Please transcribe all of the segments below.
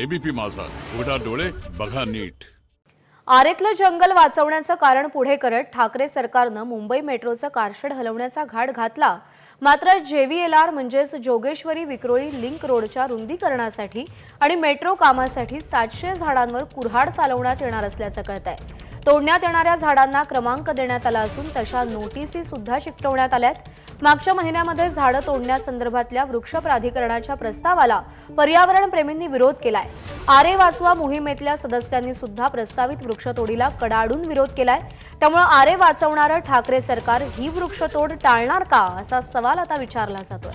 ABP माझा. उघडा डोळे बघा नीट. आरेतलं जंगल वाचवण्याचं कारण पुढे करत ठाकरे सरकारनं मुंबई मेट्रोचं कारशेड हलवण्याचा घाट घातला. मात्र जेव्हीएलआर म्हणजेच जोगेश्वरी विक्रोळी लिंक रोडच्या रुंदीकरणासाठी आणि मेट्रो कामासाठी सातशे झाडांवर कुऱ्हाड चालवण्यात येणार असल्याचं कळत आहे तोडण्यात येणाऱ्या झाडांना क्रमांक देण्यात आला असून तशा नोटिसी सुद्धा चिकटवण्यात आल्यात. मागच्या महिन्यामध्ये झाडं तोडण्यासंदर्भातल्या वृक्ष प्राधिकरणाच्या प्रस्तावाला पर्यावरण प्रेमींनी विरोध केलाय. आरे वाचवा मोहिमेतल्या सदस्यांनी सुद्धा प्रस्तावित वृक्षतोडीला कडाडून विरोध केलाय. त्यामुळे आरे वाचवणारं ठाकरे सरकार ही वृक्षतोड टाळणार का? असा सवाल आता विचारला जातोय.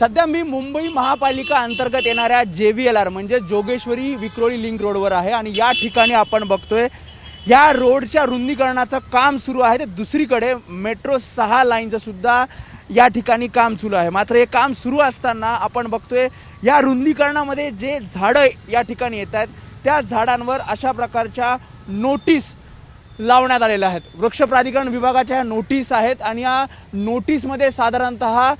सध्या मी मुंबई महापालिका अंतर्गत येणाऱ्या जे व्ही एल आर म्हणजे जोगेश्वरी विक्रोळी लिंक रोडवर आहे आणि या ठिकाणी आपण बघतोय या रोडच्या रुंदीकरणाचं काम सुरू आहे. तर दुसरीकडे मेट्रो सहा लाईनचं सुद्धा या ठिकाणी काम सुरू आहे. मात्र हे काम सुरू असताना आपण बघतोय या रुंदीकरणामध्ये जे झाडं या ठिकाणी येत आहेत त्या झाडांवर अशा प्रकारच्या नोटीस लावण्यात आलेल्या आहेत. वृक्ष प्राधिकरण विभागाच्या ह्या नोटीस आहेत आणि या नोटीसमध्ये साधारणतः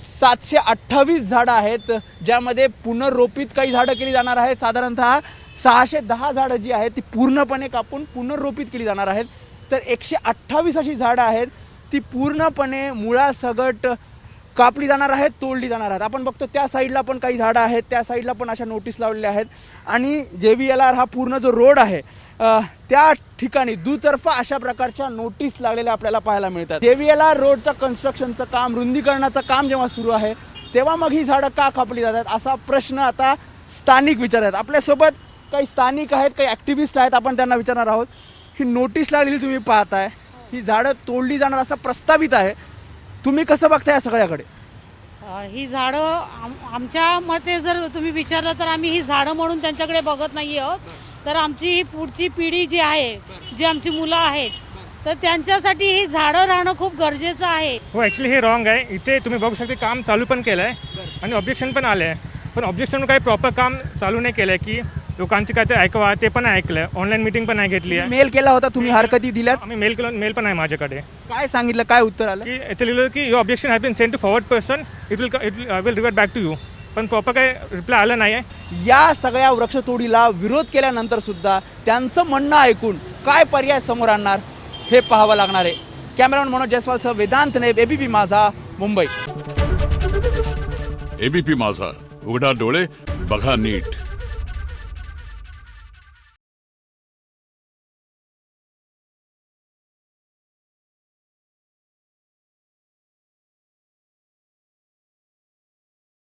सातशे अठ्ठावीस झाडं आहेत ज्यामध्ये पुनर्रोपित काही झाडं केली जाणार आहेत. साधारणतः सहाशे दहा झाडं जी आहेत ती पूर्णपणे कापून पुनर्रोपित केली जाणार आहेत. तर एकशे अठ्ठावीस अशी झाडं आहेत ती पूर्णपणे मुळासगट कापली जाणार आहेत तोडली जाणार आहेत. आपण बघतो त्या साईडला पण काही झाडं आहेत त्या साईडला पण अशा नोटीस लावलेल्या आहेत. आणि जे व्ही एल आर हा पूर्ण जो रोड आहे त्या ठिकाणी दुतर्फा अशा प्रकारच्या नोटीस लागलेल्या आपल्याला पाहायला मिळतात. जे व्ही एल आर रोडचं कन्स्ट्रक्शनचं काम रुंदीकरणाचं काम जेव्हा सुरू आहे तेव्हा मग ही झाडं का कापली जातात असा प्रश्न आता स्थानिक विचारतात. आपल्यासोबत काही स्थानिक आहेत काही ॲक्टिव्हिस्ट आहेत आपण त्यांना विचारणार आहोत. ही नोटीस लागलेली तुम्ही पाहताय. ही झाडं तोडली जाणार असं प्रस्तावित आहे. तुम्ही कसं बघताय या सगळ्याकडे? अ, ही झाडं आम आमच्या मते जर तुम्ही विचारलं तर आम्ही ही झाडं म्हणून त्यांच्याकडे बघत नाही आहोत. तर आमची ही पुढची पिढी जी आहे जी आमची मुलं आहेत तर त्यांच्यासाठी ही झाडं राहणं खूप गरजेचं आहे. हो ॲक्च्युली हे रॉंग आहे. इथे तुम्ही बघू शकता काम चालू पण केलं आहे आणि ऑब्जेक्शन पण आलं आहे पण ऑब्जेक्शन काही प्रॉपर काम चालू नाही केलं आहे की लोकांची काय ते ऐकवा ते पण ऐकलं आहे ऑनलाईन मिटिंग पण नाही घेतली आहे. मेल केला होता तुम्ही हरकती दिल्यात आम्ही मेल केलं मेल पण आहे माझ्याकडे. काय सांगितलं काय उत्तर आलं? की इथे लिहिलं की your objection has been send to forward person it will it will revert back to you पण प्रॉपर काही रिप्लाय आलं नाही आहे या सगळ्या वृक्षतोडीला विरोध केल्यानंतर सुद्धा त्यांचं म्हणणं ऐकून काय पर्याय समोर आणणार हे पाहावं लागणार आहे. कॅमेरामॅन मनोज जयस्वालसह वेदांत नेब एबीपी माझा मुंबई. एबीपी माझा. उघडा डोळे बघा नीट.